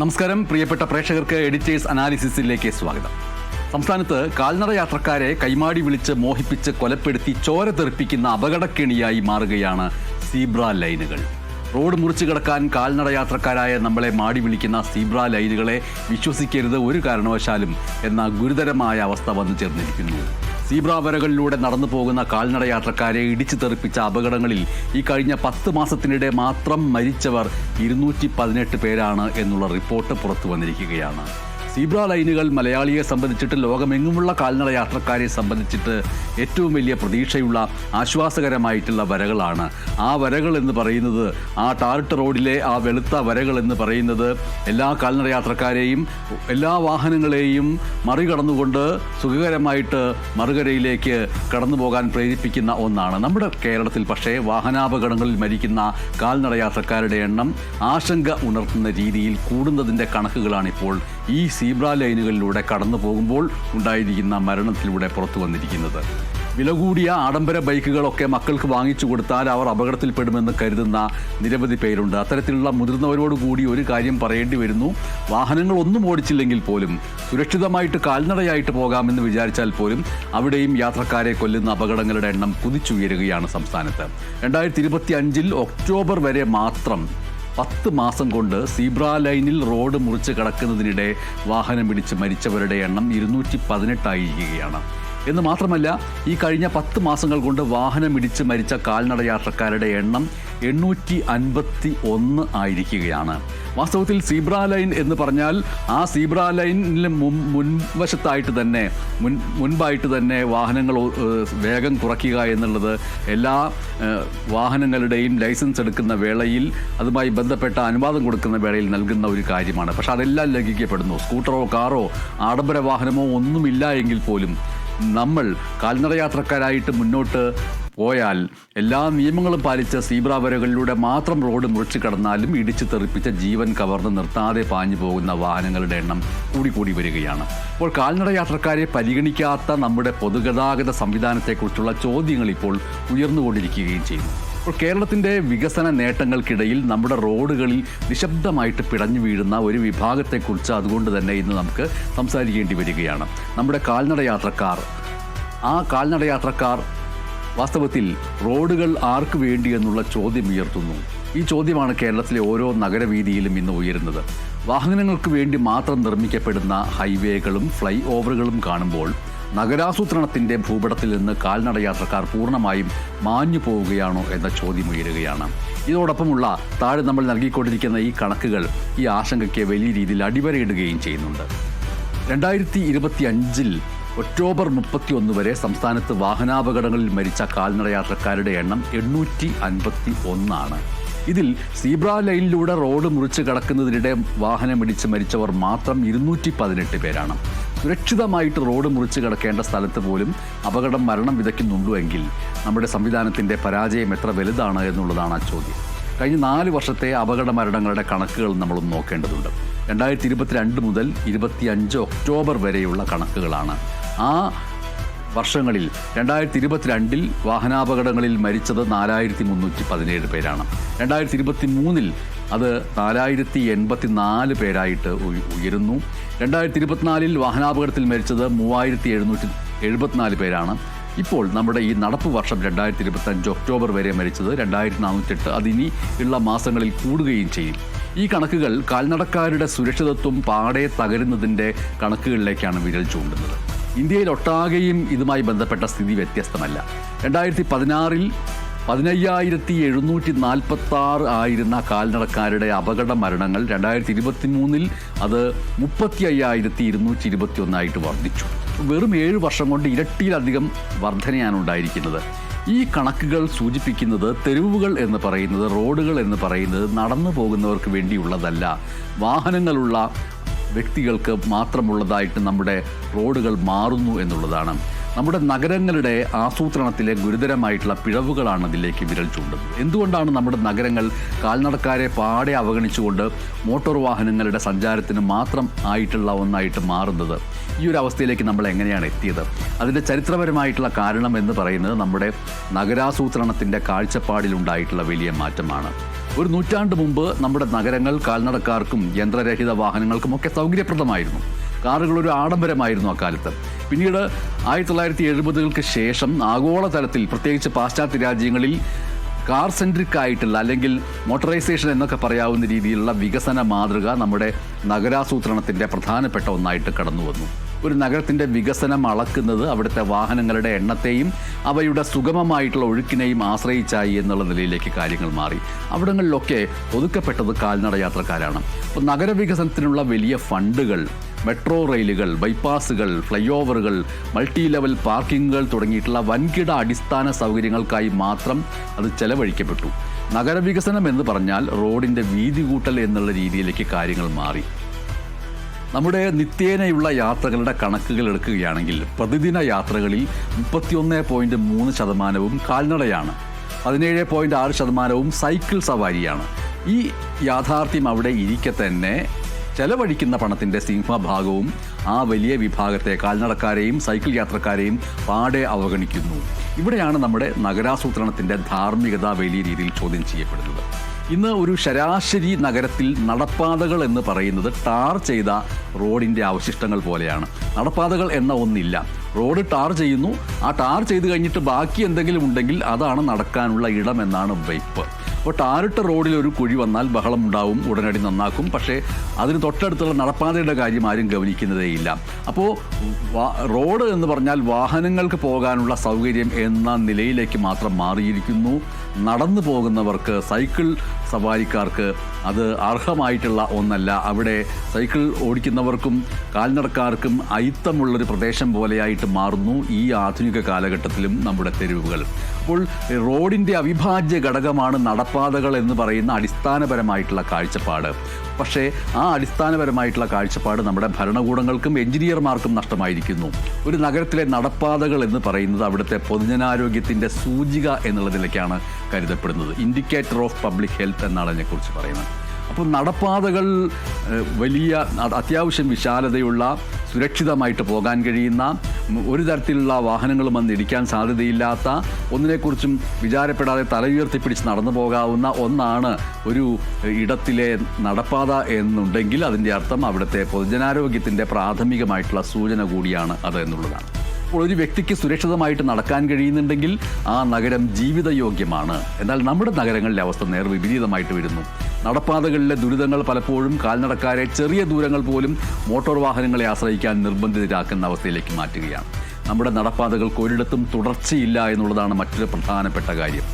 നമസ്കാരം. പ്രിയപ്പെട്ട പ്രേക്ഷകർക്ക് എഡിറ്റേഴ്സ് അനാലിസിസിലേക്ക് സ്വാഗതം. സംസ്ഥാനത്ത് കാൽനട യാത്രക്കാരെ കൈമാടി വിളിച്ച് മോഹിപ്പിച്ച് കൊലപ്പെടുത്തി ചോര തെറിപ്പിക്കുന്ന അപകടക്കെണിയായി മാറുകയാണ് സീബ്ര ലൈനുകൾ. റോഡ് മുറിച്ചു കിടക്കാൻ കാൽനട യാത്രക്കാരായ നമ്മളെ മാടി വിളിക്കുന്ന സീബ്ര ലൈനുകളെ വിശ്വസിക്കരുത് ഒരു കാരണവശാലും എന്ന ഗുരുതരമായ അവസ്ഥ വന്നു ചേർന്നിരിക്കുന്നു. സീബ്ര വരകളിലൂടെ നടന്നു പോകുന്ന കാൽനട യാത്രക്കാരെ ഇടിച്ചു തെറിപ്പിച്ച അപകടങ്ങളിൽ ഈ കഴിഞ്ഞ പത്ത് മാസത്തിനിടെ മാത്രം മരിച്ചവർ ഇരുന്നൂറ്റി പതിനെട്ട് പേരാണ് എന്നുള്ള റിപ്പോർട്ട് പുറത്തു വന്നിരിക്കുകയാണ്. സീബ്ര ലൈനുകൾ മലയാളിയെ സംബന്ധിച്ചിട്ട് ലോകമെങ്ങുമുള്ള കാൽനട യാത്രക്കാരെ സംബന്ധിച്ചിട്ട് ഏറ്റവും വലിയ പ്രതീക്ഷയുള്ള ആശ്വാസകരമായിട്ടുള്ള വരകളാണ്. ആ വരകൾ എന്ന് പറയുന്നത് ആ ടാറിട്ട് റോഡിലെ ആ വെളുത്ത വരകൾ എന്ന് പറയുന്നത് എല്ലാ കാൽനട യാത്രക്കാരെയും എല്ലാ വാഹനങ്ങളെയും മറികടന്നുകൊണ്ട് സുഖകരമായിട്ട് മറുകരയിലേക്ക് കടന്നു പോകാൻ പ്രേരിപ്പിക്കുന്ന ഒന്നാണ്. നമ്മുടെ കേരളത്തിൽ പക്ഷേ വാഹനാപകടങ്ങളിൽ മരിക്കുന്ന കാൽനട യാത്രക്കാരുടെ എണ്ണം ആശങ്ക ഉണർത്തുന്ന രീതിയിൽ കൂടുന്നതിന്റെ കണക്കുകളാണിപ്പോൾ ഈ സീബ്ര ലൈനുകളിലൂടെ കടന്നു പോകുമ്പോൾ ഉണ്ടായിരിക്കുന്ന മരണത്തിലൂടെ പുറത്തു വന്നിരിക്കുന്നത്. വില കൂടിയ ആഡംബര ബൈക്കുകളൊക്കെ മക്കൾക്ക് വാങ്ങിച്ചു കൊടുത്താൽ അവർ അപകടത്തിൽപ്പെടുമെന്ന് കരുതുന്ന നിരവധി പേരുണ്ട്. അത്തരത്തിലുള്ള മുതിർന്നവരോട് കൂടി ഒരു കാര്യം പറയേണ്ടി വരുന്നു. വാഹനങ്ങൾ ഒന്നും ഓടിച്ചില്ലെങ്കിൽ പോലും സുരക്ഷിതമായിട്ട് കാൽനടയായിട്ട് പോകാമെന്ന് വിചാരിച്ചാൽ പോലും അവിടെയും യാത്രക്കാരെ കൊല്ലുന്ന അപകടങ്ങളുടെ എണ്ണം കുതിച്ചുയരുകയാണ് സംസ്ഥാനത്ത്. രണ്ടായിരത്തി ഇരുപത്തി അഞ്ചിൽ ഒക്ടോബർ വരെ മാത്രം പത്ത് മാസം കൊണ്ട് സീബ്ര ലൈനിൽ റോഡ് മുറിച്ച് കടക്കുന്നതിനിടെ വാഹനം പിടിച്ച് മരിച്ചവരുടെ എണ്ണം ഇരുന്നൂറ്റി പതിനെട്ടായിരിക്കുകയാണ്. എന്ന് മാത്രമല്ല ഈ കഴിഞ്ഞ പത്ത് മാസങ്ങൾ കൊണ്ട് വാഹനം ഇടിച്ച് മരിച്ച കാൽനട യാത്രക്കാരുടെ എണ്ണം എണ്ണൂറ്റി അൻപത്തി ഒന്ന് ആയിരിക്കുകയാണ്. വാസ്തവത്തിൽ സീബ്ര ലൈൻ എന്ന് പറഞ്ഞാൽ ആ സീബ്ര ലൈനിന് മുൻ മുൻവശത്തായിട്ട് തന്നെ മുൻ മുൻപായിട്ട് തന്നെ വാഹനങ്ങൾ വേഗം കുറയ്ക്കുക എന്നുള്ളത് എല്ലാ വാഹനങ്ങളുടെയും ലൈസൻസ് എടുക്കുന്ന വേളയിൽ അതുമായി ബന്ധപ്പെട്ട അനുവാദം കൊടുക്കുന്ന വേളയിൽ നൽകുന്ന ഒരു കാര്യമാണ്. പക്ഷെ അതെല്ലാം ലംഘിക്കപ്പെടുന്നു. സ്കൂട്ടറോ കാറോ ആഡംബര വാഹനമോ ഒന്നുമില്ല എങ്കിൽ പോലും നമ്മൾ കാൽനടയാത്രക്കാരായിട്ട് മുന്നോട്ട് പോയാൽ എല്ലാ നിയമങ്ങളും പാലിച്ച സീബ്ര വരകളിലൂടെ മാത്രം റോഡ് മുറിച്ചു കടന്നാലും ഇടിച്ചു തെറിപ്പിച്ച ജീവൻ കവർന്ന് നിർത്താതെ പാഞ്ഞു പോകുന്ന വാഹനങ്ങളുടെ എണ്ണം കൂടിക്കൂടി വരികയാണ്. അപ്പോൾ കാൽനട യാത്രക്കാരെ പരിഗണിക്കാത്ത നമ്മുടെ പൊതുഗതാഗത സംവിധാനത്തെക്കുറിച്ചുള്ള ചോദ്യങ്ങൾ ഇപ്പോൾ ഉയർന്നുകൊണ്ടിരിക്കുകയും ചെയ്യുന്നു. ഇപ്പോൾ കേരളത്തിന്റെ വികസന നേട്ടങ്ങൾക്കിടയിൽ നമ്മുടെ റോഡുകളിൽ നിശബ്ദമായിട്ട് പിടഞ്ഞു വീഴുന്ന ഒരു വിഭാഗത്തെക്കുറിച്ച് അതുകൊണ്ട് തന്നെ ഇന്ന് നമുക്ക് സംസാരിക്കേണ്ടി വരികയാണ്. നമ്മുടെ കാൽനട യാത്രക്കാർ. ആ കാൽനട യാത്രക്കാർ വാസ്തവത്തിൽ റോഡുകൾ ആർക്ക് വേണ്ടി എന്നുള്ള ചോദ്യം ഉയർത്തുന്നു. ഈ ചോദ്യമാണ് കേരളത്തിലെ ഓരോ നഗരവീതിയിലും ഇന്ന് ഉയരുന്നത്. വാഹനങ്ങൾക്ക് വേണ്ടി മാത്രം നിർമ്മിക്കപ്പെടുന്ന ഹൈവേകളും ഫ്ലൈ ഓവറുകളും കാണുമ്പോൾ നഗരാസൂത്രണത്തിന്റെ ഭൂപടത്തിൽ നിന്ന് കാൽനട യാത്രക്കാർ പൂർണമായും മാഞ്ഞു പോവുകയാണോ എന്ന ചോദ്യം ഉയരുകയാണ് ഇതോടൊപ്പമുള്ള താഴെ നമ്മൾ നൽകിക്കൊണ്ടിരിക്കുന്ന ഈ കണക്കുകൾ ഈ ആശങ്കയ്ക്ക് വലിയ രീതിയിൽ അടിവരയിടുകയും ചെയ്യുന്നുണ്ട്. രണ്ടായിരത്തി ഇരുപത്തി അഞ്ചിൽ ഒക്ടോബർ മുപ്പത്തി ഒന്ന് വരെ സംസ്ഥാനത്ത് വാഹനാപകടങ്ങളിൽ മരിച്ച കാൽനട യാത്രക്കാരുടെ എണ്ണം എണ്ണൂറ്റി അൻപത്തി ഒന്നാണ് ഇതിൽ സീബ്ര ലൈനിലൂടെ റോഡ് മുറിച്ച് കടക്കുന്നതിനിടെ വാഹനമിടിച്ച് മരിച്ചവർ മാത്രം ഇരുന്നൂറ്റി പതിനെട്ട് പേരാണ്. സുരക്ഷിതമായിട്ട് റോഡ് മുറിച്ച് കിടക്കേണ്ട സ്ഥലത്ത് പോലും അപകടം മരണം വിതയ്ക്കുന്നുണ്ടോ എങ്കിൽ നമ്മുടെ സംവിധാനത്തിന്റെ പരാജയം എത്ര വലുതാണ് എന്നുള്ളതാണ് ആ ചോദ്യം. കഴിഞ്ഞ നാല് വർഷത്തെ അപകട മരണങ്ങളുടെ കണക്കുകൾ നമ്മളും നോക്കേണ്ടതുണ്ട്. രണ്ടായിരത്തി ഇരുപത്തിരണ്ട് മുതൽ ഇരുപത്തിയഞ്ച് ഒക്ടോബർ വരെയുള്ള കണക്കുകളാണ്. ആ വർഷങ്ങളിൽ രണ്ടായിരത്തി ഇരുപത്തിരണ്ടിൽ വാഹനാപകടങ്ങളിൽ മരിച്ചത് നാലായിരത്തി മുന്നൂറ്റി പതിനേഴ് പേരാണ്. രണ്ടായിരത്തി ഇരുപത്തി മൂന്നിൽ അത് നാലായിരത്തി എൺപത്തി നാല് പേരായിട്ട് ഉയരുന്നു. രണ്ടായിരത്തി ഇരുപത്തിനാലിൽ വാഹനാപകടത്തിൽ മരിച്ചത് മൂവായിരത്തി എഴുന്നൂറ്റി എഴുപത്തിനാല് പേരാണ്. ഇപ്പോൾ നമ്മുടെ ഈ നടപ്പ് വർഷം രണ്ടായിരത്തി ഇരുപത്തഞ്ച് ഒക്ടോബർ വരെ മരിച്ചത് രണ്ടായിരത്തി നാനൂറ്റെട്ട് അതിനി ഉള്ള മാസങ്ങളിൽ കൂടുകയും ചെയ്യും. ഈ കണക്കുകൾ കാൽനടക്കാരുടെ സുരക്ഷിതത്വം പാടെ തകരുന്നതിന്റെ കണക്കുകളിലേക്കാണ് വിരൽ ചൂണ്ടുന്നത്. ഇന്ത്യയിൽ ഒട്ടാകെയും ഇതുമായി ബന്ധപ്പെട്ട സ്ഥിതി വ്യത്യസ്തമല്ല. രണ്ടായിരത്തി പതിനാറിൽ പതിനയ്യായിരത്തി എഴുന്നൂറ്റി നാൽപ്പത്തി ആറ് ആയിരുന്ന കാൽനടക്കാരുടെ അപകട മരണങ്ങൾ രണ്ടായിരത്തി ഇരുപത്തി മൂന്നിൽ അത് മുപ്പത്തി അയ്യായിരത്തി ഇരുന്നൂറ്റി ഇരുപത്തി ഒന്നായിട്ട് വർദ്ധിച്ചു. വെറും ഏഴ് വർഷം കൊണ്ട് ഇരട്ടിയിലധികം വർധനയാണ് ഉണ്ടായിരിക്കുന്നത് ഈ കണക്കുകൾ സൂചിപ്പിക്കുന്നത് തെരുവുകൾ എന്ന് പറയുന്നത് റോഡുകൾ എന്ന് പറയുന്നത് നടന്നു പോകുന്നവർക്ക് വേണ്ടിയുള്ളതല്ല. വാഹനങ്ങളുള്ള വ്യക്തികൾക്ക് മാത്രമുള്ളതായിട്ട് നമ്മുടെ റോഡുകൾ മാറുന്നു എന്നുള്ളതാണ്. നമ്മുടെ നഗരങ്ങളുടെ ആസൂത്രണത്തിലെ ഗുരുതരമായിട്ടുള്ള പിഴവുകളാണ് ഇതിലേക്ക് വിരൽ ചൂണ്ടുന്നത്. എന്തുകൊണ്ടാണ് നമ്മുടെ നഗരങ്ങൾ കാൽനടക്കാരെ പാടെ അവഗണിച്ചുകൊണ്ട് മോട്ടോർ വാഹനങ്ങളുടെ സഞ്ചാരത്തിന് മാത്രം ആയിട്ടുള്ള ഒന്നായിട്ട് മാറുന്നത്? ഈ ഒരു അവസ്ഥയിലേക്ക് നമ്മൾ എങ്ങനെയാണ് എത്തിയത്? അതിന്റെ ചരിത്രപരമായിട്ടുള്ള കാരണം എന്ന് പറയുന്നത് നമ്മുടെ നഗരാസൂത്രണത്തിന്റെ കാഴ്ചപ്പാടിലുണ്ടായിട്ടുള്ള വലിയ മാറ്റമാണ്. ഒരു നൂറ്റാണ്ട് മുമ്പ് നമ്മുടെ നഗരങ്ങൾ കാൽനടക്കാർക്കും യന്ത്രരഹിത വാഹനങ്ങൾക്കും ഒക്കെ സൗകര്യപ്രദമായിരുന്നു. കാറുകൾ ഒരു ആഡംബരമായിരുന്നു അക്കാലത്ത്. പിന്നീട് ആയിരത്തി തൊള്ളായിരത്തി എഴുപതുകൾക്ക് ശേഷം ആഗോളതലത്തിൽ പ്രത്യേകിച്ച് പാശ്ചാത്യ രാജ്യങ്ങളിൽ കാർ സെൻട്രിക് ആയിട്ടുള്ള അല്ലെങ്കിൽ മോട്ടറൈസേഷൻ എന്നൊക്കെ പറയാവുന്ന രീതിയിലുള്ള വികസന മാതൃക നമ്മുടെ നഗരാസൂത്രണത്തിന്റെ പ്രധാനപ്പെട്ട ഒന്നായിട്ട് കടന്നു വന്നു. ഒരു നഗരത്തിന്റെ വികസനം അളക്കുന്നത് അവിടുത്തെ വാഹനങ്ങളുടെ എണ്ണത്തെയും അവയുടെ സുഗമമായിട്ടുള്ള ഒഴുക്കിനെയും ആശ്രയിച്ചായി എന്നുള്ള നിലയിലേക്ക് കാര്യങ്ങൾ മാറി. അവിടങ്ങളിലൊക്കെ ഒതുക്കപ്പെട്ടത് കാൽനട യാത്രക്കാരാണ്. അപ്പോൾ നഗരവികസനത്തിനുള്ള വലിയ ഫണ്ടുകൾ മെട്രോ റെയിലുകൾ ബൈപ്പാസുകൾ ഫ്ലൈ ഓവറുകൾ മൾട്ടി ലെവൽ പാർക്കിങ്ങുകൾ തുടങ്ങിയിട്ടുള്ള വൻകിട അടിസ്ഥാന സൗകര്യങ്ങൾക്കായി മാത്രം അത് ചെലവഴിക്കപ്പെട്ടു. നഗരവികസനം എന്ന് പറഞ്ഞാൽ റോഡിന്റെ വീതി കൂട്ടൽ എന്നുള്ള രീതിയിലേക്ക് കാര്യങ്ങൾ മാറി. നമ്മുടെ നിത്യേനയുള്ള യാത്രകളുടെ കണക്കുകൾ എടുക്കുകയാണെങ്കിൽ പ്രതിദിന യാത്രകളിൽ മുപ്പത്തിയൊന്ന് പോയിന്റ് മൂന്ന് ശതമാനവും കാൽനടയാണ്. പതിനേഴ് പോയിന്റ് ആറ് ശതമാനവും സൈക്കിൾ സവാരിയാണ്. ഈ യാഥാർത്ഥ്യം അവിടെ ഇരിക്കെ തന്നെ ചെലവഴിക്കുന്ന പണത്തിന്റെ സിംഹഭാഗവും ആ വലിയ വിഭാഗത്തെ കാൽനടക്കാരെയും സൈക്കിൾ യാത്രക്കാരെയും പാടെ അവഗണിക്കുന്നു. ഇവിടെയാണ് നമ്മുടെ നഗരാസൂത്രണത്തിന്റെ ധാർമ്മികത വലിയ രീതിയിൽ ചോദ്യം ചെയ്യപ്പെടുന്നത്. ഇന്ന് ഒരു ശരാശരി നഗരത്തിൽ നടപ്പാതകൾ എന്ന് പറയുന്നത് ടാർ ചെയ്ത റോഡിന്റെ അവശിഷ്ടങ്ങൾ പോലെയാണ്. നടപ്പാതകൾ എന്ന ഒന്നില്ല. റോഡ് ടാർ ചെയ്യുന്നു. ആ ടാർ ചെയ്ത് കഴിഞ്ഞിട്ട് ബാക്കി എന്തെങ്കിലും ഉണ്ടെങ്കിൽ അതാണ് നടക്കാനുള്ള ഇടമെന്നാണ് വയ്പ് അപ്പോൾ ടാറിട്ട റോഡിൽ ഒരു കുഴി വന്നാൽ ബഹളം ഉണ്ടാവും ഉടനടി നന്നാക്കും. പക്ഷേ അതിന് തൊട്ടടുത്തുള്ള നടപ്പാതയുടെ കാര്യം ആരും ഗവനിക്കുന്നതേയില്ല. അപ്പോൾ റോഡ് എന്ന് പറഞ്ഞാൽ വാഹനങ്ങൾക്ക് പോകാനുള്ള സൗകര്യം എന്ന നിലയിലേക്ക് മാത്രം മാറിയിരിക്കുന്നു. നടന്നു പോകുന്നവർക്ക് സൈക്കിൾ സവാരിക്കാർക്ക് അത് അർഹമായിട്ടുള്ള ഒന്നല്ല. അവിടെ സൈക്കിൾ ഓടിക്കുന്നവർക്കും കാൽനടക്കാർക്കും അയിത്തമുള്ളൊരു പ്രദേശം പോലെയായിട്ട് മാറുന്നു ഈ ആധുനിക കാലഘട്ടത്തിലും നമ്മുടെ തെരുവുകൾ. അപ്പോൾ റോഡിന്റെ അവിഭാജ്യ ഘടകമാണ് നടപ്പാതകൾ എന്ന് പറയുന്ന അടിസ്ഥാനപരമായിട്ടുള്ള കാഴ്ചപ്പാട്. പക്ഷേ ആ അടിസ്ഥാനപരമായിട്ടുള്ള കാഴ്ചപ്പാട് നമ്മുടെ ഭരണകൂടങ്ങൾക്കും എഞ്ചിനീയർമാർക്കും നഷ്ടമായിരിക്കുന്നു. ഒരു നഗരത്തിലെ നടപ്പാതകൾ എന്ന് പറയുന്നത് അവിടുത്തെ പൊതുജനാരോഗ്യത്തിന്റെ സൂചിക എന്നുള്ള നിലയ്ക്കാണ് കരുതപ്പെടുന്നത്. ഇൻഡിക്കേറ്റർ ഓഫ് പബ്ലിക് ഹെൽത്ത് എന്നാണ് അതിനെക്കുറിച്ച് പറയുന്നത്. അപ്പോൾ നടപ്പാതകൾ വലിയ അത്യാവശ്യം വിശാലതയുള്ള സുരക്ഷിതമായിട്ട് പോകാൻ കഴിയുന്ന ഒരു തരത്തിലുള്ള വാഹനങ്ങളും വന്ന് ഇടിക്കാൻ സാധ്യതയില്ലാത്ത ഒന്നിനെക്കുറിച്ചും വിചാരപ്പെടാതെ തലയുയർത്തിപ്പിടിച്ച് നടന്നു പോകാവുന്ന ഒന്നാണ് ഒരു ഇടത്തിലെ നടപ്പാത എന്നുണ്ടെങ്കിൽ അതിന്റെ അർത്ഥം അവിടുത്തെ പൊതുജനാരോഗ്യത്തിന്റെ പ്രാഥമികമായിട്ടുള്ള സൂചന കൂടിയാണ് അത് എന്നുള്ളതാണ്. അപ്പോൾ ഒരു വ്യക്തിക്ക് സുരക്ഷിതമായിട്ട് നടക്കാൻ കഴിയുന്നുണ്ടെങ്കിൽ ആ നഗരം ജീവിതയോഗ്യമാണ്. എന്നാൽ നമ്മുടെ നഗരങ്ങളിലെ അവസ്ഥ നേർ വിപരീതമായിട്ട് വരുന്നു. നടപ്പാതകളിലെ ദുരിതങ്ങൾ പലപ്പോഴും കാൽനടക്കാരെ ചെറിയ ദൂരങ്ങൾ പോലും മോട്ടോർ വാഹനങ്ങളെ ആശ്രയിക്കാൻ നിർബന്ധിതരാക്കുന്ന അവസ്ഥയിലേക്ക് മാറ്റുകയാണ്. നമ്മുടെ നടപ്പാതകൾക്ക് ഒരിടത്തും തുടർച്ചയില്ല എന്നുള്ളതാണ് മറ്റൊരു പ്രധാനപ്പെട്ട കാര്യം.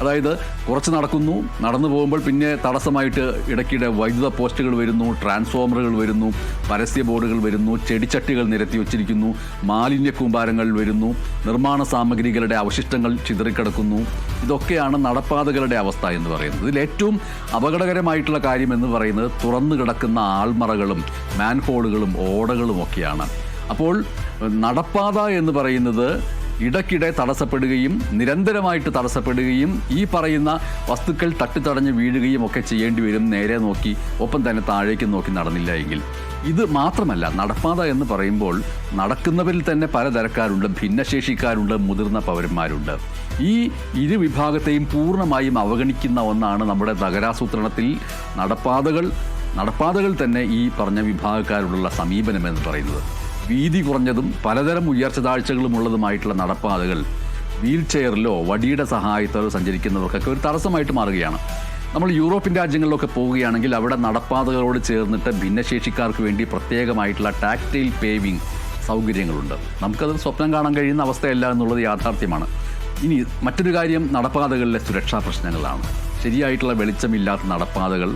അതായത് കുറച്ച് നടക്കുന്നു നടന്നു പോകുമ്പോൾ പിന്നെ തടസ്സമായിട്ട് ഇടയ്ക്കിടെ വൈദ്യുത പോസ്റ്റുകൾ വരുന്നു ട്രാൻസ്ഫോമറുകൾ വരുന്നു പരസ്യ ബോർഡുകൾ വരുന്നു ചെടിച്ചട്ടികൾ നിരത്തി വച്ചിരിക്കുന്നു മാലിന്യ കൂമ്പാരങ്ങൾ വരുന്നു നിർമ്മാണ സാമഗ്രികളുടെ അവശിഷ്ടങ്ങൾ ചിതറിക്കിടക്കുന്നു. ഇതൊക്കെയാണ് നടപ്പാതകളുടെ അവസ്ഥ എന്ന് പറയുന്നത്. ഇതിൽ ഏറ്റവും അപകടകരമായിട്ടുള്ള കാര്യം എന്ന് പറയുന്നത് തുറന്നു കിടക്കുന്ന ആൾമറകളും മാൻഹോളുകളും ഓടകളും ഒക്കെയാണ്. അപ്പോൾ നടപ്പാത എന്ന് പറയുന്നത് ഇടയ്ക്കിടെ തടസ്സപ്പെടുകയും നിരന്തരമായിട്ട് തടസ്സപ്പെടുകയും ഈ പറയുന്ന വസ്തുക്കൾ തട്ടിത്തടഞ്ഞ് വീഴുകയും ഒക്കെ ചെയ്യേണ്ടി വരും നേരെ നോക്കി ഒപ്പം തന്നെ താഴേക്ക് നോക്കി നടന്നില്ല എങ്കിൽ. ഇത് മാത്രമല്ല നടപ്പാത എന്ന് പറയുമ്പോൾ നടക്കുന്നവരിൽ തന്നെ പലതരക്കാരുണ്ട് ഭിന്നശേഷിക്കാരുണ്ട് മുതിർന്ന പൗരന്മാരുണ്ട്. ഈ ഇരു വിഭാഗത്തെയും പൂർണമായും അവഗണിക്കുന്ന ഒന്നാണ് നമ്മുടെ നഗരാസൂത്രണത്തിൽ നടപ്പാതകൾ. നടപ്പാതകൾ തന്നെ ഈ പറഞ്ഞ വിഭാഗക്കാരോടുള്ള സമീപനം എന്ന് പറയുന്നത്. വീതി കുറഞ്ഞതും പലതരം ഉയർച്ച താഴ്ചകളും ഉള്ളതുമായിട്ടുള്ള നടപ്പാതകൾ വീൽ ചെയറിലോ വടിയുടെ സഹായത്താലോ സഞ്ചരിക്കുന്നവർക്കൊക്കെ ഒരു തടസ്സമായിട്ട് മാറുകയാണ്. നമ്മൾ യൂറോപ്യൻ രാജ്യങ്ങളിലൊക്കെ പോവുകയാണെങ്കിൽ അവിടെ നടപ്പാതകളോട് ചേർന്നിട്ട് ഭിന്നശേഷിക്കാർക്ക് വേണ്ടി പ്രത്യേകമായിട്ടുള്ള ടാക്ടൈൽ പേവിംഗ് സൗകര്യങ്ങളുണ്ട്. നമുക്കത് സ്വപ്നം കാണാൻ കഴിയുന്ന അവസ്ഥയല്ല എന്നുള്ളത് യാഥാർത്ഥ്യമാണ്. ഇനി മറ്റൊരു കാര്യം നടപ്പാതകളിലെ സുരക്ഷാ പ്രശ്നങ്ങളാണ്. ശരിയായിട്ടുള്ള വെളിച്ചമില്ലാത്ത നടപ്പാതകൾ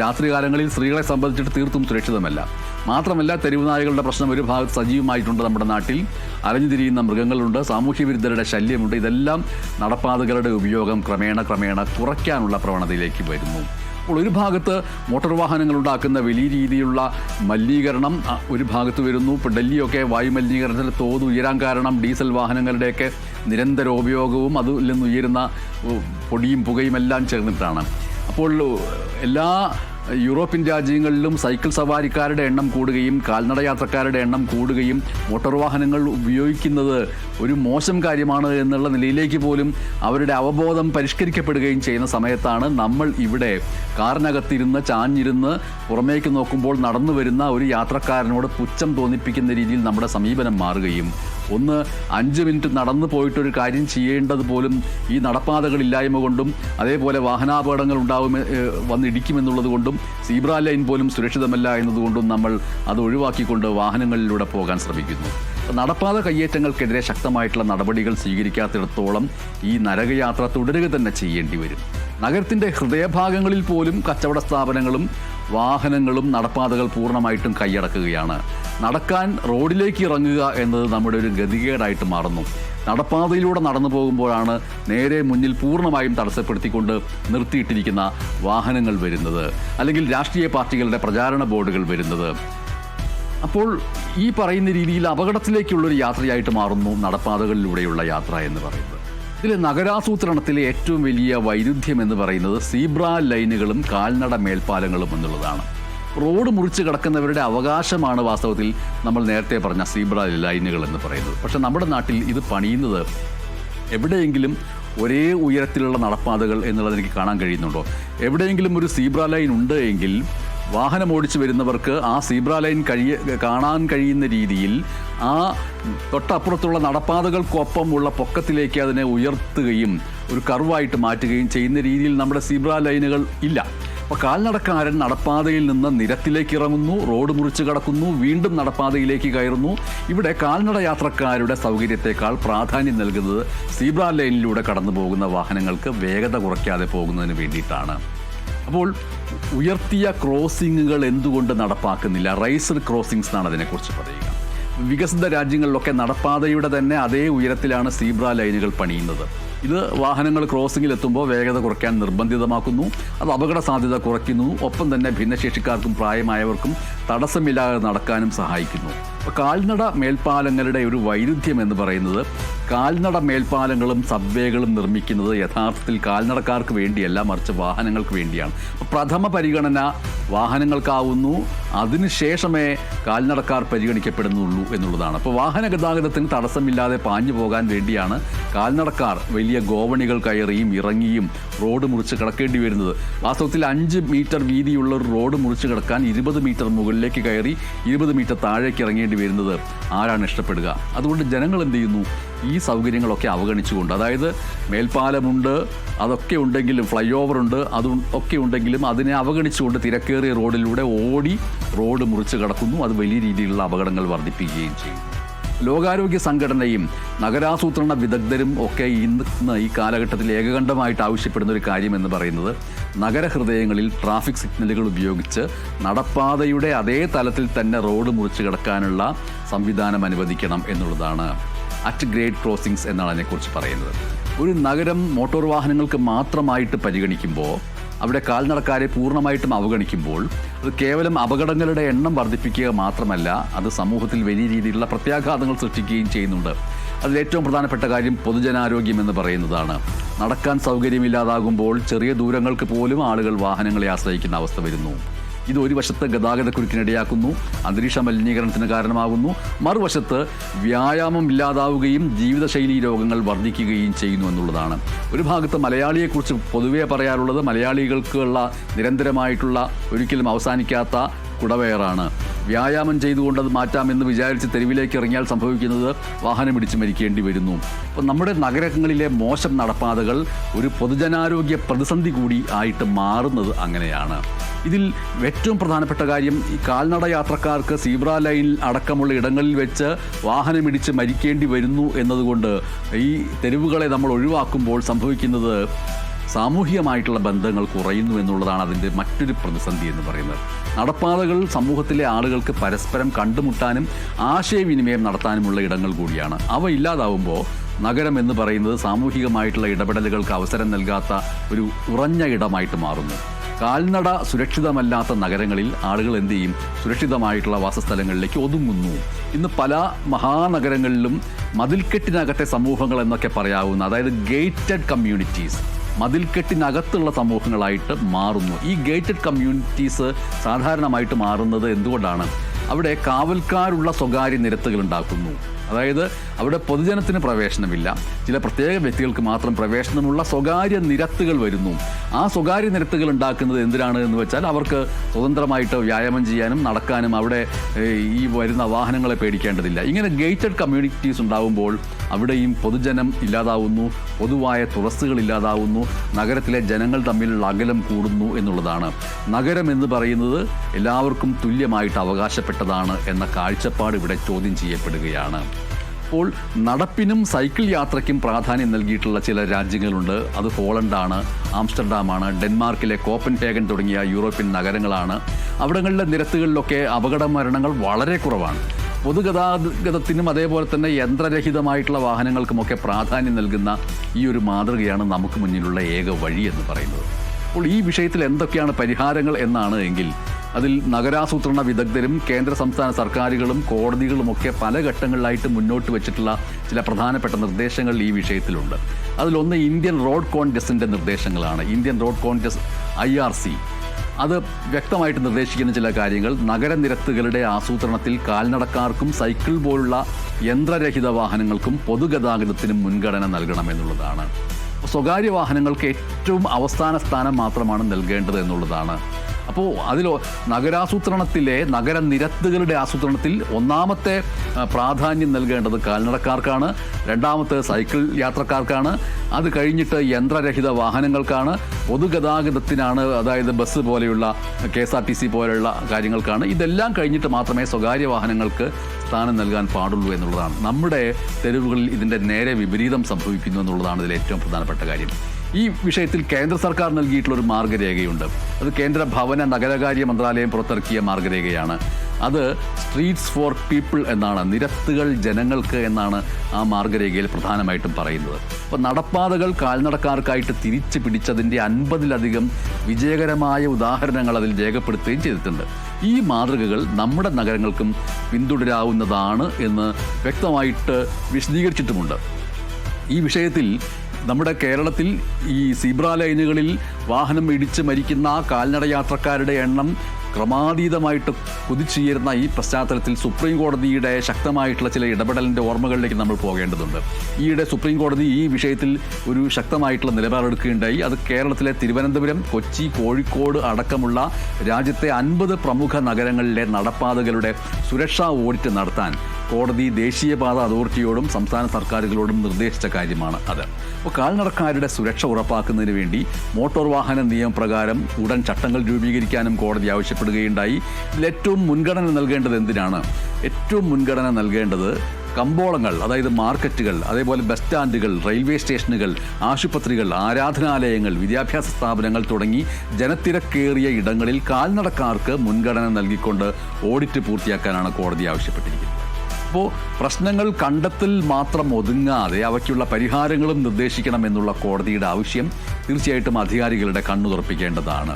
രാത്രികാലങ്ങളിൽ സ്ത്രീകളെ സംബന്ധിച്ചിട്ട് തീർത്തും സുരക്ഷിതമല്ല. മാത്രമല്ല തെരുവ് നായകളുടെ പ്രശ്നം ഒരു ഭാഗത്ത് സജീവമായിട്ടുണ്ട് നമ്മുടെ നാട്ടിൽ. അലഞ്ഞു തിരിയുന്ന മൃഗങ്ങളുണ്ട് സാമൂഹ്യ വിരുദ്ധരുടെ ശല്യമുണ്ട്. ഇതെല്ലാം നടപ്പാതകളുടെ ഉപയോഗം ക്രമേണ ക്രമേണ കുറയ്ക്കാനുള്ള പ്രവണതയിലേക്ക് വരുന്നു. അപ്പോൾ ഒരു ഭാഗത്ത് മോട്ടോർ വാഹനങ്ങൾ ഉണ്ടാക്കുന്ന വലിയ രീതിയിലുള്ള മലിനീകരണം ഒരു ഭാഗത്ത് വരുന്നു. ഇപ്പോൾ ഡൽഹിയൊക്കെ വായു മലിനീകരണത്തിന്റെ തോത് ഉയരാൻ കാരണം ഡീസൽ വാഹനങ്ങളുടെയൊക്കെ നിരന്തര ഉപയോഗവും അതിൽ നിന്നുയരുന്ന പൊടിയും പുകയും എല്ലാം ചേർന്നിട്ടാണ്. അപ്പോൾ എല്ലാ യൂറോപ്യൻ രാജ്യങ്ങളിലും സൈക്കിൾ സവാരിക്കാരുടെ എണ്ണം കൂടുകയും കാൽനട യാത്രക്കാരുടെ എണ്ണം കൂടുകയും മോട്ടോർ വാഹനങ്ങൾ ഉപയോഗിക്കുന്നത് ഒരു മോശം കാര്യമാണ് എന്നുള്ള നിലയിലേക്ക് പോലും അവരുടെ അവബോധം പരിഷ്കരിക്കപ്പെടുകയും ചെയ്യുന്ന സമയത്താണ് നമ്മൾ ഇവിടെ കാറിനകത്തിരുന്ന് ചാഞ്ഞിരുന്ന് പുറമേക്ക് നോക്കുമ്പോൾ നടന്നു വരുന്ന ഒരു യാത്രക്കാരനോട് പുച്ഛം തോന്നിപ്പിക്കുന്ന രീതിയിൽ നമ്മുടെ സമീപനം മാറുകയും ഒന്ന് അഞ്ച് മിനിറ്റ് നടന്നു പോയിട്ടൊരു കാര്യം ചെയ്യേണ്ടത് പോലും ഈ നടപ്പാതകളില്ലായ്മ കൊണ്ടും അതേപോലെ വാഹനാപകടങ്ങൾ ഉണ്ടാവും വന്നിടിക്കുമെന്നുള്ളത് കൊണ്ടും സീബ്ര ലൈൻ പോലും സുരക്ഷിതമല്ല എന്നതുകൊണ്ടും നമ്മൾ അത് ഒഴിവാക്കിക്കൊണ്ട് വാഹനങ്ങളിലൂടെ പോകാൻ ശ്രമിക്കുന്നു. നടപ്പാത കയ്യേറ്റങ്ങൾക്കെതിരെ ശക്തമായിട്ടുള്ള നടപടികൾ സ്വീകരിക്കാത്തിടത്തോളം ഈ നരകയാത്ര തുടരുക തന്നെ ചെയ്യേണ്ടി വരും. നഗരത്തിന്റെ ഹൃദയഭാഗങ്ങളിൽ പോലും കച്ചവട സ്ഥാപനങ്ങളും വാഹനങ്ങളും നടപ്പാതകൾ പൂർണമായിട്ടും കൈയടക്കുകയാണ്. നടക്കാൻ റോഡിലേക്ക് ഇറങ്ങുക എന്നത് നമ്മുടെ ഒരു ഗതികേടായിട്ട് മാറുന്നു. നടപ്പാതയിലൂടെ നടന്നു പോകുമ്പോഴാണ് നേരെ മുന്നിൽ പൂർണമായും തടസ്സപ്പെടുത്തിക്കൊണ്ട് നിർത്തിയിട്ടിരിക്കുന്ന വാഹനങ്ങൾ വരുന്നത് അല്ലെങ്കിൽ രാഷ്ട്രീയ പാർട്ടികളുടെ പ്രചാരണ ബോർഡുകൾ വരുന്നത്. അപ്പോൾ ഈ പറയുന്ന രീതിയിൽ അപകടത്തിലേക്കുള്ളൊരു യാത്രയായിട്ട് മാറുന്നു നടപ്പാതകളിലൂടെയുള്ള യാത്ര എന്ന് പറയുന്നത്. ഇതിൽ നഗരാസൂത്രണത്തിലെ ഏറ്റവും വലിയ വൈരുദ്ധ്യം എന്ന് പറയുന്നത് സീബ്ര ലൈനുകളും കാൽനട മേൽപ്പാലങ്ങളും എന്നുള്ളതാണ്. റോഡ് മുറിച്ച് കിടക്കുന്നവരുടെ അവകാശമാണ് വാസ്തവത്തിൽ നമ്മൾ നേരത്തെ പറഞ്ഞ സീബ്ര ലൈനുകൾ എന്ന് പറയുന്നത്. പക്ഷേ നമ്മുടെ നാട്ടിൽ ഇത് പണിയുന്നത് എവിടെയെങ്കിലും ഒരേ ഉയരത്തിലുള്ള നടപ്പാതകൾ എന്നുള്ളത് എനിക്ക് കാണാൻ കഴിയുന്നുണ്ടോ? എവിടെയെങ്കിലും ഒരു സീബ്ര ലൈൻ ഉണ്ട് എങ്കിൽ വാഹനം ഓടിച്ചു വരുന്നവർക്ക് ആ സീബ്ര ലൈൻ കഴിയ കാണാൻ കഴിയുന്ന രീതിയിൽ ആ തൊട്ടപ്പുറത്തുള്ള നടപ്പാതകൾക്കൊപ്പം ഉള്ള പൊക്കത്തിലേക്ക് അതിനെ ഉയർത്തുകയും ഒരു കർവായിട്ട് മാറ്റുകയും ചെയ്യുന്ന രീതിയിൽ നമ്മുടെ സീബ്ര ലൈനുകൾ ഇല്ല. അപ്പോൾ കാൽനടക്കാരൻ നടപ്പാതയിൽ നിന്ന് നിരത്തിലേക്ക് ഇറങ്ങുന്നു റോഡ് മുറിച്ച് കടക്കുന്നു വീണ്ടും നടപ്പാതയിലേക്ക് കയറുന്നു. ഇവിടെ കാൽനട യാത്രക്കാരുടെ സൗകര്യത്തെക്കാൾ പ്രാധാന്യം നൽകുന്നത് സീബ്ര ലൈനിലൂടെ കടന്നു പോകുന്ന വാഹനങ്ങൾക്ക് വേഗത കുറയ്ക്കാതെ പോകുന്നതിന് വേണ്ടിയിട്ടാണ്. അപ്പോൾ ഉയർത്തിയ ക്രോസിങ്ങുകൾ എന്തുകൊണ്ട് നടപ്പാക്കുന്നില്ല? റൈസർ ക്രോസിങ്സ് എന്നാണ് അതിനെക്കുറിച്ച് പറയുക. വികസിത രാജ്യങ്ങളിലൊക്കെ നടപ്പാതയുടെ തന്നെ അതേ ഉയരത്തിലാണ് സീബ്ര ലൈനുകൾ പണിയുന്നത്. ഇത് വാഹനങ്ങൾ ക്രോസിംഗിൽ എത്തുമ്പോൾ വേഗത കുറയ്ക്കാൻ നിർബന്ധിതമാക്കുന്നു. അത് അപകട സാധ്യത കുറയ്ക്കുന്നു. ഒപ്പം തന്നെ ഭിന്നശേഷിക്കാർക്കും പ്രായമായവർക്കും തടസ്സമില്ലാതെ നടക്കാനും സഹായിക്കുന്നു. കാൽനട മേൽപ്പാലങ്ങളുടെ ഒരു വൈരുദ്ധ്യം എന്ന് പറയുന്നത് കാൽനട മേൽപ്പാലങ്ങളും സബ്വേകളും നിർമ്മിക്കുന്നത് യഥാർത്ഥത്തിൽ കാൽനടക്കാർക്ക് വേണ്ടിയല്ല മറിച്ച് വാഹനങ്ങൾക്ക് വേണ്ടിയാണ്. പ്രഥമ പരിഗണന വാഹനങ്ങൾക്കാവുന്നു. അതിനുശേഷമേ കാൽനടക്കാർ പരിഗണിക്കപ്പെടുന്നുള്ളൂ എന്നുള്ളതാണ്. അപ്പോൾ വാഹന ഗതാഗതത്തിന് തടസ്സമില്ലാതെ പാഞ്ഞു പോകാൻ വേണ്ടിയാണ് കാൽനടക്കാർ വലിയ ഗോവണികൾ കയറിയും ഇറങ്ങിയും റോഡ് മുറിച്ച് കിടക്കേണ്ടി വരുന്നത്. വാസ്തവത്തിൽ അഞ്ച് മീറ്റർ വീതിയുള്ള ഒരു റോഡ് മുറിച്ച് കിടക്കാൻ ഇരുപത് മീറ്റർ മുകളിലേക്ക് കയറി ഇരുപത് മീറ്റർ താഴേക്ക് ഇറങ്ങേണ്ടി വരുന്നത് ആരാണ് ഇഷ്ടപ്പെടുക? അതുകൊണ്ട് ജനങ്ങൾ എന്ത് ചെയ്യുന്നു? ഈ സൗകര്യങ്ങളൊക്കെ അവഗണിച്ചുകൊണ്ട് അതായത് മേൽപ്പാലമുണ്ട് അതൊക്കെ ഉണ്ടെങ്കിലും ഫ്ലൈ ഓവർ ഉണ്ട് അത് ഒക്കെ ഉണ്ടെങ്കിലും അതിനെ അവഗണിച്ചുകൊണ്ട് തിരക്കേറിയ റോഡിലൂടെ ഓടി റോഡ് മുറിച്ച് കടക്കുന്നു. അത് വലിയ രീതിയിലുള്ള അപകടങ്ങൾ വർദ്ധിപ്പിക്കുകയും ചെയ്യും. ലോകാരോഗ്യ സംഘടനയും നഗരാസൂത്രണ വിദഗ്ധരും ഒക്കെ ഇന്ന് ഈ കാലഘട്ടത്തിൽ ഏകകണ്ഠമായിട്ട് ആവശ്യപ്പെടുന്ന ഒരു കാര്യം എന്ന് പറയുന്നത് നഗരഹൃദയങ്ങളിൽ ട്രാഫിക് സിഗ്നലുകൾ ഉപയോഗിച്ച് നടപ്പാതയുടെ അതേ തലത്തിൽ തന്നെ റോഡ് മുറിച്ച് കിടക്കാനുള്ള സംവിധാനം അനുവദിക്കണം എന്നുള്ളതാണ് അറ്റ് ഗ്രേഡ് ക്രോസിങ്സ് എന്നാണ് അതിനെക്കുറിച്ച് പറയുന്നത്. ഒരു നഗരം മോട്ടോർ വാഹനങ്ങൾക്ക് മാത്രമായിട്ട് പരിഗണിക്കുമ്പോൾ അവിടെ കാൽനടക്കാരെ പൂർണമായിട്ടും അവഗണിക്കുമ്പോൾ അത് കേവലം അപകടങ്ങളുടെ എണ്ണം വർദ്ധിപ്പിക്കുക മാത്രമല്ല അത് സമൂഹത്തിൽ വലിയ രീതിയിലുള്ള പ്രത്യാഘാതങ്ങൾ സൃഷ്ടിക്കുകയും ചെയ്യുന്നുണ്ട്. അതിൽ ഏറ്റവും പ്രധാനപ്പെട്ട കാര്യം പൊതുജനാരോഗ്യം എന്ന് പറയുന്നതാണ്. നടക്കാൻ സൗകര്യമില്ലാതാകുമ്പോൾ ചെറിയ ദൂരങ്ങൾക്ക് പോലും ആളുകൾ വാഹനങ്ങളെ ആശ്രയിക്കുന്ന അവസ്ഥ വരുന്നു. ഇത് ഒരു വശത്ത് ഗതാഗത കുരുക്കിനിടയാക്കുന്നു അന്തരീക്ഷ മലിനീകരണത്തിന് കാരണമാകുന്നു മറുവശത്ത് വ്യായാമം ഇല്ലാതാവുകയും ജീവിതശൈലി രോഗങ്ങൾ വർദ്ധിക്കുകയും ചെയ്യുന്നു എന്നുള്ളതാണ്. ഒരു ഭാഗത്ത് മലയാളിയെക്കുറിച്ച് പൊതുവേ പറയാറുള്ളത് മലയാളികൾക്കുള്ള നിരന്തരമായിട്ടുള്ള ഒരിക്കലും അവസാനിക്കാത്ത കുടവയറാണ് വ്യായാമം ചെയ്തുകൊണ്ട് അത് മാറ്റാമെന്ന് വിചാരിച്ച് തെരുവിലേക്ക് ഇറങ്ങിയാൽ സംഭവിക്കുന്നത് വാഹനം ഇടിച്ച് മരിക്കേണ്ടി വരുന്നു. അപ്പോൾ നമ്മുടെ നഗരങ്ങളിലെ മോശം നടപ്പാതകൾ ഒരു പൊതുജനാരോഗ്യ പ്രതിസന്ധി കൂടി ആയിട്ട് മാറുന്നത് അങ്ങനെയാണ്. ഇതിൽ ഏറ്റവും പ്രധാനപ്പെട്ട കാര്യം ഈ കാൽനട യാത്രക്കാർക്ക് സീബ്ര ലൈനിൽ അടക്കമുള്ള ഇടങ്ങളിൽ വെച്ച് വാഹനമിടിച്ച് മരിക്കേണ്ടി വരുന്നു എന്നതുകൊണ്ട് ഈ തെരുവുകളെ നമ്മൾ ഒഴിവാക്കുമ്പോൾ സംഭവിക്കുന്നത് സാമൂഹികമായിട്ടുള്ള ബന്ധങ്ങൾ കുറയുന്നു എന്നുള്ളതാണ് അതിന്റെ മറ്റൊരു പ്രതിസന്ധി എന്ന് പറയുന്നത്. നടപ്പാതകൾ സമൂഹത്തിലെ ആളുകൾക്ക് പരസ്പരം കണ്ടുമുട്ടാനും ആശയവിനിമയം നടത്താനുമുള്ള ഇടങ്ങൾ കൂടിയാണ്. അവ ഇല്ലാതാവുമ്പോൾ നഗരം എന്ന് പറയുന്നത് സാമൂഹികമായിട്ടുള്ള ഇടപെടലുകൾക്ക് അവസരം നൽകാത്ത ഒരു ഉറഞ്ഞ ഇടമായിട്ട് മാറുന്നു. കാൽനട സുരക്ഷിതമല്ലാത്ത നഗരങ്ങളിൽ ആളുകൾ എന്ത് ചെയ്യും? സുരക്ഷിതമായിട്ടുള്ള വാസസ്ഥലങ്ങളിലേക്ക് ഒതുങ്ങുന്നു. ഇന്ന് പല മഹാനഗരങ്ങളിലും മതിൽക്കെട്ടിനകത്തെ സമൂഹങ്ങൾ എന്നൊക്കെ പറയാവുന്ന അതായത് ഗേറ്റഡ് കമ്മ്യൂണിറ്റീസ് മതിൽക്കെട്ടിനകത്തുള്ള സമൂഹങ്ങളായിട്ട് മാറുന്നു. ഈ ഗേറ്റഡ് കമ്മ്യൂണിറ്റീസ് സാധാരണമായിട്ട് മാറുന്നത് എന്തുകൊണ്ടാണ്? അവിടെ കാവൽക്കാരുള്ള സ്വകാര്യ നിരത്തുകൾ ഉണ്ടാക്കുന്നു. അതായത് അവിടെ പൊതുജനത്തിന് പ്രവേശനമില്ല. ചില പ്രത്യേക വ്യക്തികൾക്ക് മാത്രം പ്രവേശനമുള്ള സ്വകാര്യ നിരത്തുകൾ വരുന്നു. ആ സ്വകാര്യ നിരത്തുകൾ ഉണ്ടാക്കുന്നത് എന്തിനാണ് എന്ന് വെച്ചാൽ അവർക്ക് സ്വതന്ത്രമായിട്ട് വ്യായാമം ചെയ്യാനും നടക്കാനും അവിടെ ഈ വരുന്ന വാഹനങ്ങളെ പേടിക്കേണ്ടതില്ല. ഇങ്ങനെ ഗേറ്റഡ് കമ്മ്യൂണിറ്റീസ് ഉണ്ടാവുമ്പോൾ അവിടെയും പൊതുജനം ഇല്ലാതാവുന്നു പൊതുവായ തുറസ്സുകൾ ഇല്ലാതാവുന്നു നഗരത്തിലെ ജനങ്ങൾ തമ്മിലുള്ള അകലം കൂടുന്നു എന്നുള്ളതാണ്. നഗരം എന്ന് പറയുന്നത് എല്ലാവർക്കും തുല്യമായിട്ട് അവകാശപ്പെട്ടതാണ് എന്ന കാഴ്ചപ്പാട് ഇവിടെ ചോദ്യം ചെയ്യപ്പെടുകയാണ്. അപ്പോൾ നടപ്പിനും സൈക്കിൾ യാത്രയ്ക്കും പ്രാധാന്യം നൽകിയിട്ടുള്ള ചില രാജ്യങ്ങളുണ്ട്. അത് ഹോളണ്ടാണ് ആംസ്റ്റർഡാമാണ് ഡെൻമാർക്കിലെ കോപ്പൻഹേഗൻ തുടങ്ങിയ യൂറോപ്യൻ നഗരങ്ങളാണ്. അവിടങ്ങളിലെ നിരത്തുകളിലൊക്കെ അപകട മരണങ്ങൾ വളരെ കുറവാണ്. പൊതുഗതാഗതത്തിനും അതേപോലെ തന്നെ യന്ത്രരഹിതമായിട്ടുള്ള വാഹനങ്ങൾക്കുമൊക്കെ പ്രാധാന്യം നൽകുന്ന ഈ ഒരു മാതൃകയാണ് നമുക്ക് മുന്നിലുള്ള ഏക വഴി എന്ന് പറയുന്നത്. അപ്പോൾ ഈ വിഷയത്തിൽ എന്തൊക്കെയാണ് പരിഹാരങ്ങൾ എന്നാണ് എങ്കിൽ അതിൽ നഗരാസൂത്രണ വിദഗ്ധരും കേന്ദ്ര സംസ്ഥാന സർക്കാരുകളും കോടതികളുമൊക്കെ പല ഘട്ടങ്ങളിലായിട്ട് മുന്നോട്ട് വെച്ചിട്ടുള്ള ചില പ്രധാനപ്പെട്ട നിർദ്ദേശങ്ങൾ ഈ വിഷയത്തിലുണ്ട്. അതിലൊന്ന് ഇന്ത്യൻ റോഡ് കോൺഗ്രസിന്റെ നിർദ്ദേശങ്ങളാണ്. Indian road Congress I R C. അത് വ്യക്തമായിട്ട് നിർദ്ദേശിക്കുന്ന ചില കാര്യങ്ങൾ. നഗരനിരത്തുകളുടെ ആസൂത്രണത്തിൽ കാൽനടക്കാർക്കും സൈക്കിൾ പോലുള്ള യന്ത്രരഹിത വാഹനങ്ങൾക്കും പൊതുഗതാഗതത്തിനും മുൻഗണന നൽകണമെന്നുള്ളതാണ് സ്വകാര്യ വാഹനങ്ങൾക്ക് ഏറ്റവും അവസാന സ്ഥാനം മാത്രമാണ് നൽകേണ്ടത് എന്നുള്ളതാണ്. അപ്പോൾ അതിൽ നഗരാസൂത്രണത്തിലെ നഗരനിരത്തുകളുടെ ആസൂത്രണത്തിൽ ഒന്നാമത്തെ പ്രാധാന്യം നൽകേണ്ടത് കാൽനടക്കാർക്കാണ് രണ്ടാമത്തെ സൈക്കിൾ യാത്രക്കാർക്കാണ് അത് കഴിഞ്ഞിട്ട് യന്ത്രരഹിത വാഹനങ്ങൾക്കാണ് പൊതുഗതാഗതത്തിനാണ് അതായത് ബസ് പോലെയുള്ള K S R T C പോലെയുള്ള കാര്യങ്ങൾക്കാണ്. ഇതെല്ലാം കഴിഞ്ഞിട്ട് മാത്രമേ സ്വകാര്യ വാഹനങ്ങൾക്ക് സ്ഥാനം നൽകാൻ പാടുള്ളൂ എന്നുള്ളതാണ്. നമ്മുടെ തെരുവുകളിൽ ഇതിന്റെ നേരെ വിപരീതം സംഭവിക്കുന്നു എന്നുള്ളതാണ് ഇതിൽ ഏറ്റവും പ്രധാനപ്പെട്ട കാര്യം. ഈ വിഷയത്തിൽ കേന്ദ്ര സർക്കാർ നൽകിയിട്ടുള്ള ഒരു മാർഗരേഖയുണ്ട്. അത് കേന്ദ്ര ഭവന നഗരകാര്യ മന്ത്രാലയം പുറത്തിറക്കിയ മാർഗരേഖയാണ്. അത് സ്ട്രീറ്റ്സ് ഫോർ പീപ്പിൾ എന്നാണ് നിരത്തുകൾ ജനങ്ങൾക്ക് എന്നാണ് ആ മാർഗരേഖയിൽ പ്രധാനമായിട്ടും പറയുന്നത്. അപ്പോൾ നടപ്പാതകൾ കാൽനടക്കാർക്കായിട്ട് തിരിച്ചു പിടിച്ചതിന്റെ അൻപതിലധികം വിജയകരമായ ഉദാഹരണങ്ങൾ അതിൽ രേഖപ്പെടുത്തുകയും ചെയ്തിട്ടുണ്ട്. ഈ മാതൃകകൾ നമ്മുടെ നഗരങ്ങൾക്കും പിന്തുടരാവുന്നതാണ് എന്ന് വ്യക്തമായിട്ട് വിശദീകരിച്ചിട്ടുമുണ്ട്. ഈ വിഷയത്തിൽ നമ്മുടെ കേരളത്തിൽ ഈ സീബ്ര ലൈനുകളിൽ വാഹനം ഇടിച്ച് മരിക്കുന്ന കാൽനട യാത്രക്കാരുടെ എണ്ണം ക്രമാതീതമായിട്ട് കുതിച്ചുയരുന്ന ഈ പശ്ചാത്തലത്തിൽ സുപ്രീം കോടതിയുടെ ശക്തമായിട്ടുള്ള ചില ഇടപെടലിന്റെ ഓർമ്മകളിലേക്ക് നമ്മൾ പോകേണ്ടതുണ്ട്. ഈയിടെ സുപ്രീം കോടതി ഈ വിഷയത്തിൽ ഒരു ശക്തമായിട്ടുള്ള നിലപാടെടുക്കുകയുണ്ടായി അത് കേരളത്തിലെ തിരുവനന്തപുരം കൊച്ചി കോഴിക്കോട് അടക്കമുള്ള രാജ്യത്തെ അൻപത് പ്രമുഖ നഗരങ്ങളിലെ നടപ്പാതകളുടെ സുരക്ഷാ ഓഡിറ്റ് നടത്താൻ കോടതി ദേശീയപാത അതോറിറ്റിയോടും സംസ്ഥാന സർക്കാരുകളോടും നിർദ്ദേശിച്ച കാര്യമാണ് അത്. അപ്പോൾ കാൽനടക്കാരുടെ സുരക്ഷ ഉറപ്പാക്കുന്നതിന് വേണ്ടി മോട്ടോർ വാഹന നിയമപ്രകാരം ഉടൻ ചട്ടങ്ങൾ രൂപീകരിക്കാനും കോടതി ആവശ്യപ്പെടുകയുണ്ടായി. ഇതിൽ ഏറ്റവും മുൻഗണന നൽകേണ്ടത് എന്തിനാണ്? ഏറ്റവും മുൻഗണന നൽകേണ്ടത് കമ്പോളങ്ങൾ അതായത് മാർക്കറ്റുകൾ അതേപോലെ ബസ് സ്റ്റാൻഡുകൾ റെയിൽവേ സ്റ്റേഷനുകൾ ആശുപത്രികൾ ആരാധനാലയങ്ങൾ വിദ്യാഭ്യാസ സ്ഥാപനങ്ങൾ തുടങ്ങി ജനത്തിരക്കേറിയ ഇടങ്ങളിൽ കാൽനടക്കാർക്ക് മുൻഗണന നൽകിക്കൊണ്ട് ഓഡിറ്റ് പൂർത്തിയാക്കാനാണ് കോടതി ആവശ്യപ്പെട്ടിരിക്കുന്നത്. അപ്പോൾ പ്രശ്നങ്ങൾ കണ്ടെത്തൽ മാത്രം ഒതുങ്ങാതെ അവയ്ക്കുള്ള പരിഹാരങ്ങളും നിർദ്ദേശിക്കണം എന്നുള്ള കോടതിയുടെ ആവശ്യം തീർച്ചയായിട്ടും അധികാരികളുടെ കണ്ണുതുറപ്പിക്കേണ്ടതാണ്.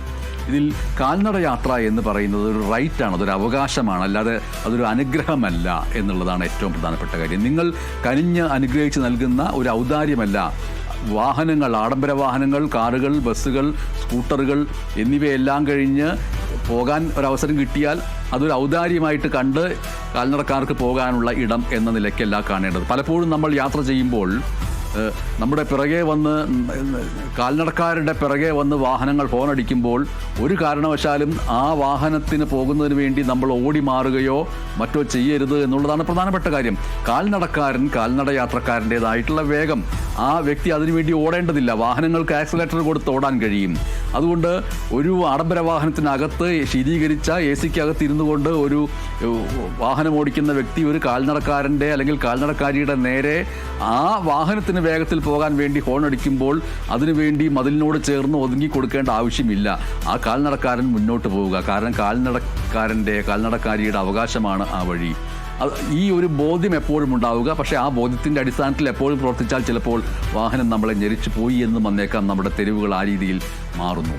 ഇതിൽ കാൽനട യാത്ര എന്ന് പറയുന്നത് ഒരു റൈറ്റാണ് അതൊരു അവകാശമാണ് അല്ലാതെ അതൊരു അനുഗ്രഹമല്ല എന്നുള്ളതാണ് ഏറ്റവും പ്രധാനപ്പെട്ട കാര്യം. നിങ്ങൾ കനിഞ്ഞ് അനുഗ്രഹിച്ച് നൽകുന്ന ഒരു ഔദാര്യമല്ല. വാഹനങ്ങൾ ആഡംബര വാഹനങ്ങൾ കാറുകൾ ബസ്സുകൾ സ്കൂട്ടറുകൾ എന്നിവയെല്ലാം കഴിഞ്ഞ് പോകാൻ ഒരവസരം കിട്ടിയാൽ അതൊരു ഔദാര്യമായിട്ട് കണ്ട് കാൽനടക്കാർക്ക് പോകാനുള്ള ഇടം എന്ന നിലയ്ക്കല്ല കാണേണ്ടത്. പലപ്പോഴും നമ്മൾ യാത്ര ചെയ്യുമ്പോൾ നമ്മുടെ പിറകെ വന്ന് കാൽനടക്കാരുടെ പിറകെ വന്ന് വാഹനങ്ങൾ ഹോണടിക്കുമ്പോൾ ഒരു കാരണവശാലും ആ വാഹനത്തിന് പോകുന്നതിന് വേണ്ടി നമ്മൾ ഓടി മാറുകയോ മറ്റോ ചെയ്യരുത് എന്നുള്ളതാണ് പ്രധാനപ്പെട്ട കാര്യം. കാൽനടക്കാരൻ കാൽനട യാത്രക്കാരന്റെതായിട്ടുള്ള വേഗം. ആ വ്യക്തി അതിനുവേണ്ടി ഓടേണ്ടതില്ല. വാഹനങ്ങൾക്ക് ആക്സിലേറ്റർ കൊടുത്ത് ഓടാൻ കഴിയും. അതുകൊണ്ട് ഒരു ആഡംബര വാഹനത്തിനകത്ത് ശീതീകരിച്ച എ സിക്കകത്ത് ഇരുന്നു കൊണ്ട് ഒരു വാഹനം ഓടിക്കുന്ന വ്യക്തി ഒരു കാൽനടക്കാരന്റെ അല്ലെങ്കിൽ കാൽനടക്കാരിയുടെ നേരെ ആ വാഹനത്തിന് വേഗത്തിൽ പോകാൻ വേണ്ടി ഹോൺ അടിക്കുമ്പോൾ അതിനുവേണ്ടി മതിലിനോട് ചേർന്ന് ഒതുങ്ങി കൊടുക്കേണ്ട ആവശ്യമില്ല. ആ കാൽനടക്കാരൻ മുന്നോട്ട് പോവുക. കാരണം കാൽനടക്കാരന്റെ കാൽനടക്കാരിയുടെ അവകാശമാണ് ആ വഴി. ഈ ഒരു ബോധ്യം എപ്പോഴും ഉണ്ടാവുക. പക്ഷേ ആ ബോധ്യത്തിന്റെ അടിസ്ഥാനത്തിൽ എപ്പോഴും പ്രവർത്തിച്ചാൽ ചിലപ്പോൾ വാഹനം നമ്മളെ ഞെരിച്ചു പോയി എന്ന് വന്നേക്കാം. നമ്മുടെ തെരുവുകൾ ആ രീതിയിൽ മാറുന്നു.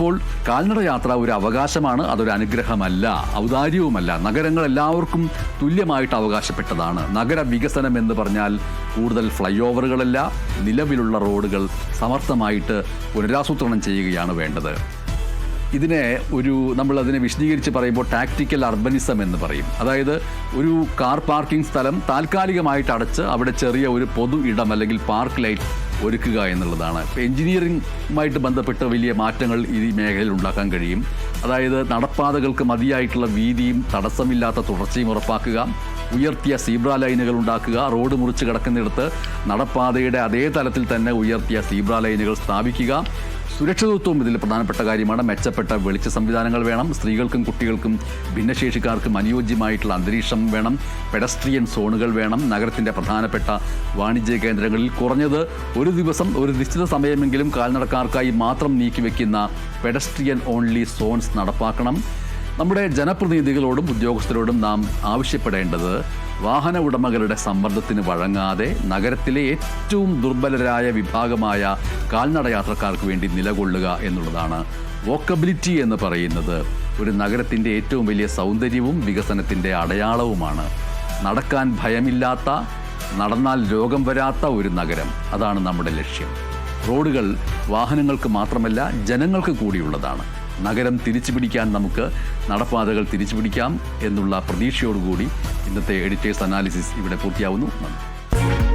അപ്പോൾ കാൽനട യാത്ര ഒരു അവകാശമാണ് അതൊരു അനുഗ്രഹമല്ല ഔദാര്യവുമല്ല. നഗരങ്ങൾ എല്ലാവർക്കും തുല്യമായിട്ട് അവകാശപ്പെട്ടതാണ്. നഗര വികസനം എന്ന് പറഞ്ഞാൽ കൂടുതൽ ഫ്ലൈ ഓവറുകളല്ല നിലവിലുള്ള റോഡുകൾ സമർത്ഥമായിട്ട് പുനരാസൂത്രണം ചെയ്യുകയാണ് വേണ്ടത്. ഇതിനെ ഒരു നമ്മൾ അതിനെ വിശദീകരിച്ച് പറയുമ്പോൾ ടാക്ടിക്കൽ അർബനിസം എന്ന് പറയും. അതായത് ഒരു കാർ പാർക്കിംഗ് സ്ഥലം താൽക്കാലികമായിട്ട് അടച്ച് അവിടെ ചെറിയ ഒരു പൊതു ഇടം അല്ലെങ്കിൽ പാർക്ക് ലൈറ്റ് ഒരുക്കുക എന്നുള്ളതാണ്. ഇപ്പോൾ എഞ്ചിനീയറിംഗുമായിട്ട് ബന്ധപ്പെട്ട വലിയ മാറ്റങ്ങൾ ഈ മേഖലയിൽ ഉണ്ടാക്കാൻ കഴിയും. അതായത് നടപ്പാതകൾക്ക് മതിയായിട്ടുള്ള വീതിയും തടസ്സമില്ലാത്ത തുടർച്ചയും ഉറപ്പാക്കുക. ഉയർത്തിയ സീബ്ര ലൈനുകൾ ഉണ്ടാക്കുക. റോഡ് മുറിച്ച് കിടക്കുന്നിടത്ത് നടപ്പാതയുടെ അതേ തലത്തിൽ തന്നെ ഉയർത്തിയ സീബ്ര ലൈനുകൾ സ്ഥാപിക്കുക. സുരക്ഷിതത്വം ഇതിൽ പ്രധാനപ്പെട്ട കാര്യമാണ്. മെച്ചപ്പെട്ട വെളിച്ച സംവിധാനങ്ങൾ വേണം. സ്ത്രീകൾക്കും കുട്ടികൾക്കും ഭിന്നശേഷിക്കാർക്കും അനുയോജ്യമായിട്ടുള്ള അന്തരീക്ഷം വേണം. പെഡസ്ട്രിയൻ സോണുകൾ വേണം. നഗരത്തിന്റെ പ്രധാനപ്പെട്ട വാണിജ്യ കേന്ദ്രങ്ങളിൽ കുറഞ്ഞത് ഒരു ദിവസം ഒരു നിശ്ചിത സമയമെങ്കിലും കാൽനടക്കാർക്കായി മാത്രം നീക്കിവെക്കുന്ന പെഡസ്ട്രിയൻ ഓൺലി സോൺസ് നടപ്പാക്കണം. നമ്മുടെ ജനപ്രതിനിധികളോടും ഉദ്യോഗസ്ഥരോടും നാം ആവശ്യപ്പെടേണ്ടത് വാഹന ഉടമകളുടെ സമ്മർദ്ദത്തിന് വഴങ്ങാതെ നഗരത്തിലെ ഏറ്റവും ദുർബലരായ വിഭാഗമായ കാൽനട യാത്രക്കാർക്ക് വേണ്ടി നിലകൊള്ളുക എന്നുള്ളതാണ് വോക്കബിലിറ്റി എന്ന് പറയുന്നത്. ഒരു നഗരത്തിന്റെ ഏറ്റവും വലിയ സൗന്ദര്യവും വികസനത്തിന്റെ അടയാളവുമാണ്. നടക്കാൻ ഭയമില്ലാത്ത നടന്നാൽ രോഗം വരാത്ത ഒരു നഗരം. അതാണ് നമ്മുടെ ലക്ഷ്യം. റോഡുകൾ വാഹനങ്ങൾക്ക് മാത്രമല്ല ജനങ്ങൾക്ക് കൂടിയുള്ളതാണ്. നഗരം തിരിച്ചു പിടിക്കാൻ നമുക്ക് നടപ്പാതകൾ തിരിച്ചു പിടിക്കാം എന്നുള്ള പ്രതീക്ഷയോടുകൂടി ഇന്നത്തെ എഡിറ്റേഴ്സ് അനാലിസിസ് ഇവിടെ പൂർത്തിയാവുന്നു. നന്ദി.